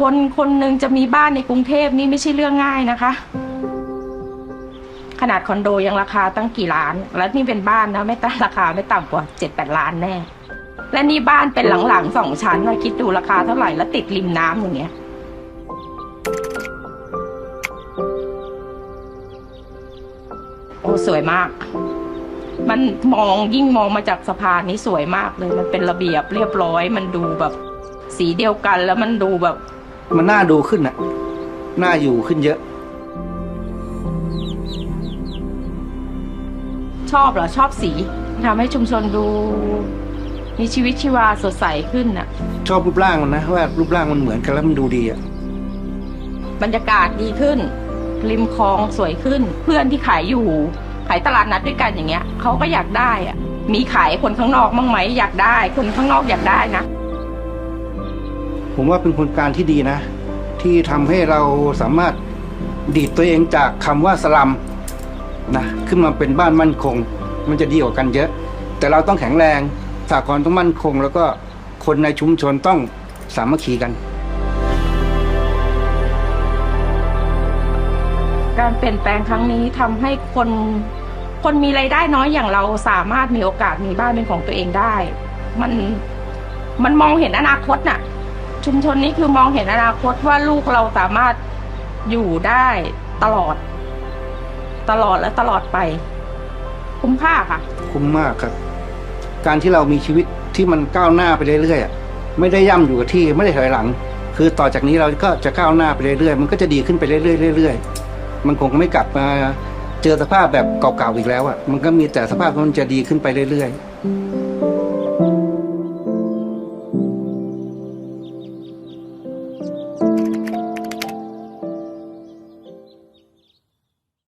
คนคนหนึ่งจะมีบ้านในกรุงเทพนี่ไม่ใช่เรื่องง่ายนะคะ ขนาดคอนโดยังราคาตั้งกี่ล้าน แล้วนี่เป็นบ้านนะไม่ตั้งราคาไม่ต่ำกว่าเจ็ดแปดล้านแน่ และนี่บ้านเป็นหลังๆสองชั้นนะคิดดูราคาเท่าไหร่แล้วติดริมน้ำอย่างเงี้ยโอ้สวยมาก มันมองยิ่งมองมาจากสะพานนี้สวยมากเลย มันเป็นระเบียบเรียบร้อย มันดูแบบสีเดียวกันแล้วมันดูแบบ มันน่าดูขึ้นอะน่าอยู่ขึ้นเยอะ ชอบเหรอชอบสีทำให้ชุมชนดู มีชีวิตชีวาสดใสขึ้นน่ะ ชอบรูปร่างมันนะว่ารูปร่างมันเหมือนกันแล้วมันดูดีอะบรรยากาศดีขึ้น ริมคลองสวยขึ้น เพื่อนที่ขายอยู่ ขายตลาดนัดด้วยกันอย่างเงี้ยเขาก็อยากได้อะมีขายคนข้างนอกบ้างไหมอยากได้ คนข้างนอกอยากได้นะ ผมว่าเป็นครงการที่ดีนะ ที่ทำให้เราสามารถดีดตัวเองจากคำว่าสลัมนะขึ้นมาเป็นบ้านมั่นคง มันจะดีกว่ากันเยอะ แต่เราต้องแข็งแรงสากลต้องมั่นคง แล้วก็คนในชุมชนต้องสามัคคีกัน การเปลี่ยนแปลงครั้งนี้ทำให้คนคนมีรายได้น้อยอย่างเราสามารถมีโอกาสมีบ้านเป็นของตัวเองได้ มันมันมองเห็นอนาคตน่ะ ชุมชนนี้คือมองเห็นอนาคตว่าลูกเราสามารถอยู่ได้ตลอด ตลอดและตลอดไป คุ้มค่าค่ะ คุ้มมากครับ การที่เรามีชีวิตที่มันก้าวหน้าไปเรื่อยๆไม่ได้ย่ำอยู่กับที่ไม่ได้ถอยหลัง คือต่อจากนี้เราก็จะก้าวหน้าไปเรื่อยๆมันก็จะดีขึ้นไปเรื่อยๆเรื่อยๆมันคงไม่กลับมาเจอสภาพแบบเก่าๆอีกแล้วอะมันก็มีแต่สภาพมันจะดีขึ้นไปเรื่อยๆ